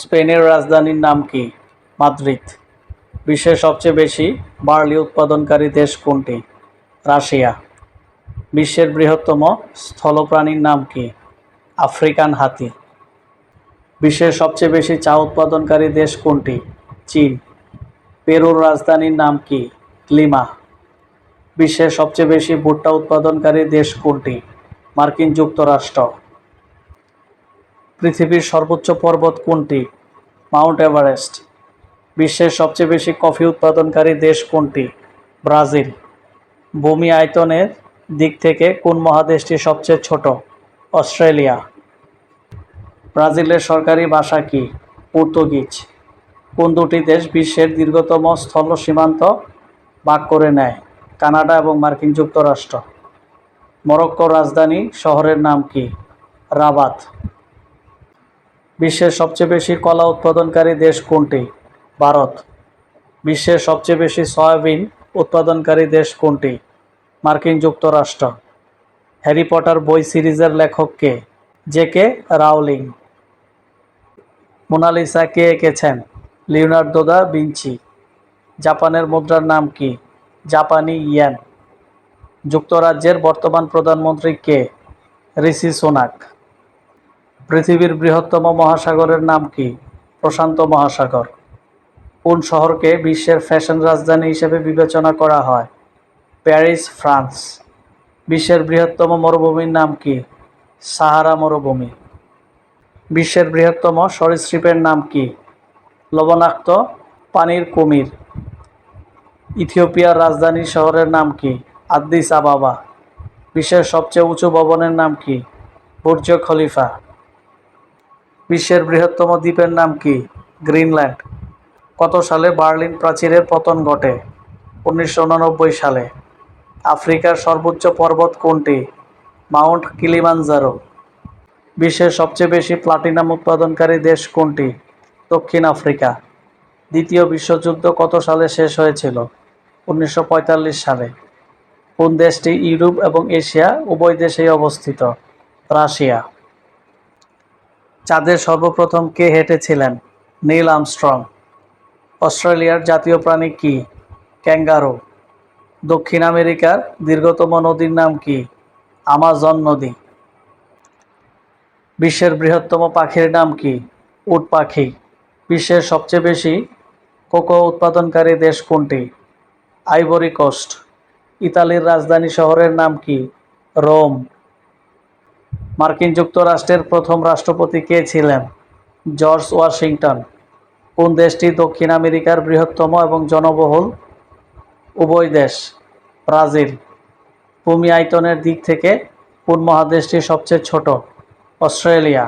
স্পেনের রাজধানীর নাম কি? মাদ্রিদ। বিশ্বের সবচেয়ে বেশি বার্লি উৎপাদনকারী দেশ কোনটি? রাশিয়া। বিশ্বের বৃহত্তম স্থলপ্রাণীর নাম কি? আফ্রিকান হাতি। বিশ্বের সবচেয়ে বেশি চা উৎপাদনকারী দেশ কোনটি? চীন। পেরুর রাজধানীর নাম কি? লিমা। বিশ্বের সবচেয়ে বেশি ভুট্টা উৎপাদনকারী দেশ কোনটি? মার্কিন যুক্তরাষ্ট্র। পৃথিবীর সর্বোচ্চ পর্বত কোনটি? Mount Everest. বিশ্বের সবচেয়ে বেশি কফি উৎপাদনকারী দেশ কোনটি? ব্রাজিল। ভূমি আয়তনের দিক থেকে কোন মহাদেশটি সবচেয়ে ছোট? অস্ট্রেলিয়া। ব্রাজিলের সরকারি ভাষা কি? পর্তুগিজ। কোন দুটি দেশ বিশ্বের দীর্ঘতম স্থল সীমান্ত ভাগ করে নেয়? কানাডা এবং মার্কিন যুক্তরাষ্ট্র। মরক্কোর রাজধানী শহরের নাম কি? রাবাত। বিশ্বের সবচেয়ে বেশি কলা উৎপাদনকারী দেশ কোনটি? ভারত। বিশ্বের সবচেয়ে বেশি সয়াবিন উৎপাদনকারী দেশ কোনটি? মার্কিন যুক্তরাষ্ট্র। হ্যারি পটার বই সিরিজের লেখক কে? J K Rowling. Mona Lisa কে এঁকেছেন? লিওনার্দো দা ভিঞ্চি জাপানের মুদ্রার নাম কি? জাপানি ইয়েন। যুক্তরাজ্যের বর্তমান প্রধানমন্ত্রী কে? ঋষি সোনাক। পৃথিবীর বৃহত্তম মহাসাগরের নাম কি? প্রশান্ত মহাসাগর। কোন শহরকে বিশ্বের ফ্যাশন রাজধানী হিসেবে বিবেচনা করা হয়? Paris, France. বিশ্বের বৃহত্তম মরুভূমির নাম কি? সাহারা মরুভূমি। বিশ্বের বৃহত্তম সরীসৃপের নাম কি? লবণাক্ত পানির কুমির। ইথিওপিয়ার রাজধানী শহরের নাম কি? Addis Ababa. বিশ্বের সবচেয়ে উঁচু ভবনের নাম কি? Burj Khalifa. বিশ্বের বৃহত্তম দ্বীপের নাম কি? গ্রিনল্যান্ড। কত সালে বার্লিন প্রাচীরের পতন ঘটে? উনিশশো উননব্বই সালে। আফ্রিকার সর্বোচ্চ পর্বত কোনটি? Mount Kilimanjaro. বিশ্বের সবচেয়ে বেশি প্লাটিনাম উৎপাদনকারী দেশ কোনটি? দক্ষিণ আফ্রিকা। দ্বিতীয় বিশ্বযুদ্ধ কত সালে শেষ হয়েছিল? উনিশশো পঁয়তাল্লিশ সালে। কোন দেশটি ইউরোপ এবং এশিয়া উভয় দেশেই অবস্থিত? রাশিয়া। চাঁদে সর্বপ্রথম কে হেঁটেছিলেন? Neil Armstrong. অস্ট্রেলিয়ার জাতীয় প্রাণী কি? ক্যাঙ্গারো। দক্ষিণ আমেরিকার দীর্ঘতম নদীর নাম কি? আমাজন নদী। বিশ্বের বৃহত্তম পাখির নাম কি? উট পাখি। বিশ্বের সবচেয়ে বেশি কোকো উৎপাদনকারী দেশ কোনটি? Ivory Coast. ইতালির রাজধানী শহরের নাম কি? রোম। মার্কিন যুক্তরাষ্ট্রের প্রথম রাষ্ট্রপতি কে ছিলেন? George Washington. কোন দেশটি দক্ষিণ আমেরিকার বৃহত্তম এবং জনবহুল? উভয় দেশ। ব্রাজিল। ভূমি আয়তনের দিক থেকে কোন মহাদেশটি সবচেয়ে ছোট? অস্ট্রেলিয়া।